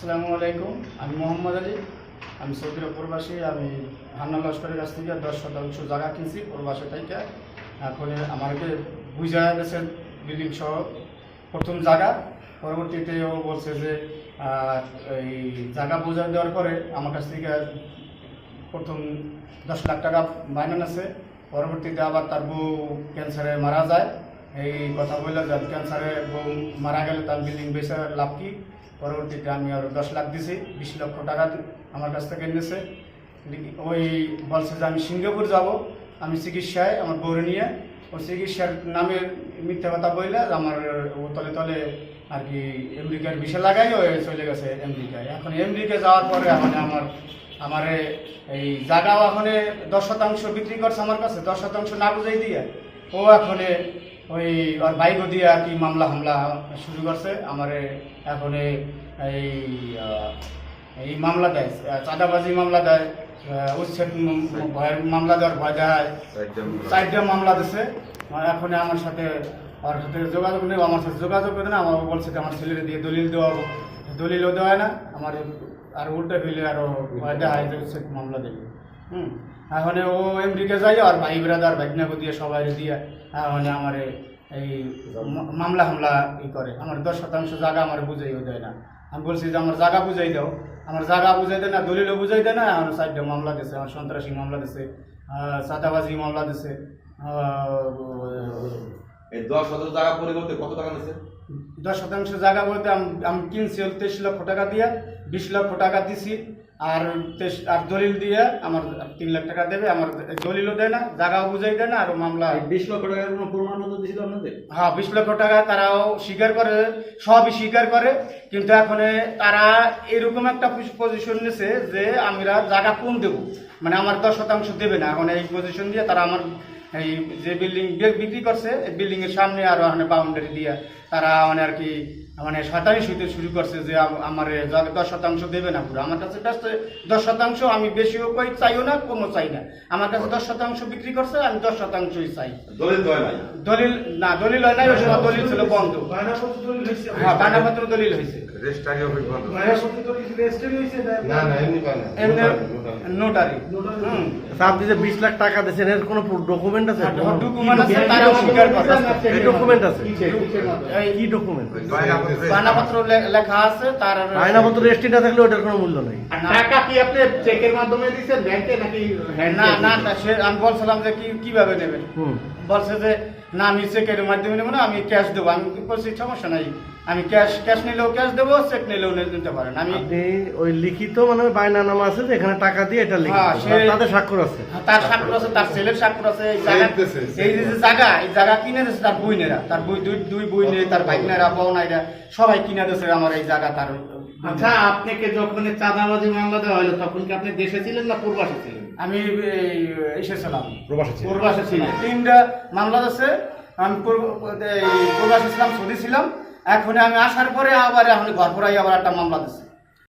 আসসালামু আলাইকুম। আমি মোহাম্মদ আলী। আমি সৌদির প্রবাসী। আমি হান্না লস্করের কাছ থেকে দশ শতাংশ জায়গা কিনছি প্রবাসী থেকে এখন আমাকে বুঝা গেছে বিল্ডিং সহ প্রথম জায়গা। পরবর্তীতে ও বলছে যে এই জায়গা বোঝা দেওয়ার পরে আমার কাছ থেকে প্রথম দশ লাখ টাকা বাইনান আছে। পরবর্তীতে আবার তার বউ ক্যান্সারে মারা যায়। এই কথা বললে যে ক্যান্সারে বউ মারা গেলে, তার বিল্ডিং বেচে লাভ কি? পরবর্তীতে আমি আরও দশ লাখ দিছি, বিশ লক্ষ টাকা আমার কাছ থেকে নিয়েছে ওই বলছে যে আমি সিঙ্গাপুর যাব, আমি চিকিৎসায় আমার বউরে নিয়ে, ও চিকিৎসার নামে মিথ্যা কথা বললে আমার ও তলে তলে আর কি আমেরিকার বিষয় লাগাই ও চলে গেছে আমেরিকায় এখন আমেরিকা যাওয়ার পরে মানে আমার, আমারে এই জায়গা এখন দশ শতাংশ বিক্রি করছে আমার কাছে, দশ শতাংশ না বুঝাই দিয়ে, ও এখনে ওই ওর বাইকও দিয়ে আর কি মামলা হামলা শুরু করছে। আমার এখন এই এই মামলা দেয় চাঁদাবাজি মামলা দেয় উচ্ছেদ ভয়ের মামলা দেওয়ার ভয় দেয়। চারটা মামলা দিছে। এখন আমার সাথে ওর সাথে যোগাযোগ নেই আমার সাথে যোগাযোগ করে না আমার বলছে আমার ছেলেরে দিয়ে দলিল দেওয়া দলিলও দেওয়া না আমার আর উল্টা ফেলে আরও ভয় দেখায় যে উচ্ছেদ মামলা দেবে। হুম। এখন ও আমেরিকা যাই আর ভাই ব্রাদার ভাগনাকে দিয়ে সবাই দিয়ে এখন আমার এই মামলা হামলা ই করে। আমার দশ শতাংশ জায়গা আমার বুঝাইও দেয় না। আমি বলছি যে আমার জায়গা বুঝাই দাও। আমার জায়গা বুঝাই দেয় না দলিলও বুঝাই দেয় না আমার সাইডে মামলা দিছে আমার সন্ত্রাসী মামলা দিছে চাঁদাবাজি মামলা দিছে এই দশ শতাংশ জায়গা পরিবর্তে কত টাকা নিচ্ছে দশ শতাংশ জায়গা বলতে আমি কিনছি তেইশ লক্ষ টাকা দিয়ে বিশ লক্ষ টাকা দিছি। আর আর দলিল দিয়ে আমার তিন লাখ টাকা দেবে। আমার দলিলও দেয় না জায়গাও বুঝাই দেয় না আর মামলা। বিশ লক্ষ টাকার কোনো প্রমাণপত্র দিয়েছিল আপনাদের? হ্যাঁ বিশ লক্ষ টাকা তারাও স্বীকার করে সবই স্বীকার করে। কিন্তু এখন তারা এরকম একটা পজিশন নিছে যে আমরা জায়গা কম দেব? মানে আমার দশ শতাংশ দেবে না। এখন এই পজিশন দিয়ে তারা আমার এই যে বিল্ডিং বিক্রি করছে এই বিল্ডিং এর সামনে আরও মানে বাউন্ডারি দিয়ে তারা মানে আর কি মানে শয়তানি শুইতে শুরু করছে যে আমার দশ শতাংশ দেবে না পুরো। আমার কাছে just দশ শতাংশ আমি বেশিও কই চাইও না কমও চাই না। আমার কাছে দশ শতাংশ বিক্রি করছে আমি দশ শতাংশই চাই। দলিল হয় না দলিল হয় নাই ওই সময় দলিল ছিল বন্ধ। হ্যাঁ বানাপত্র দলিল হয়েছে হুম। আপনি যে বিশ লাখ টাকা দিয়েছেন এর কোনো ডকুমেন্ট আছে? ডকুমেন্ট আছে তারাও স্বীকার করে ডকুমেন্ট আছে। এই কি ডকুমেন্ট বানাপত্র লেখা আছে তার রেজিস্ট্রি না থাকলে ওটার কোনো মূল্য নাই। টাকা কি আপনি চেকের মাধ্যমে দিয়েছেন ব্যাংকে নাকি না না সে আমি বলছিলাম যে কি কীভাবে নেবেন বলছে যে না আমি চেকের মাধ্যমে নেব না আমি ক্যাশ দেবো। আমি বলছি সমস্যা নাই। আমি ক্যাশ ক্যাশ নিলেও ক্যাশ দেবো চেক নিলেও নিতে পারেন। আমি আপনি ওই লিখিত মানে বায়না নামা আছে যে এখানে টাকা দিয়ে এটা লিখিত। হ্যাঁ, তাদের স্বাক্ষর আছে। তার স্বাক্ষর আছে তার ছেলের স্বাক্ষর আছে এই জায়গা এই যে জায়গা এই জায়গা কিনে দিয়েছে তার বইনেরা। তার বই দুই দুই বইনে তার ভাইনেরা বউনাইরা সবাই কিনে দিয়েছে আমার এই জায়গা তার আচ্ছা আপনাকে যখন চাঁদাবাজি মামলা দেওয়া হলো তখন কি আপনি দেশে ছিলেন না প্রবাসে ছিলেন? আমি এসেছিলাম। প্রবাসী প্রবাসে ছিলাম। তিনটা মামলা আছে আমি পূর্ব- প্রবাসে ছিলাম সৌদি ছিলাম। এখন আমি আসার পরে আবার এখন ঘর পড়াই আবার একটা মামলা দিচ্ছে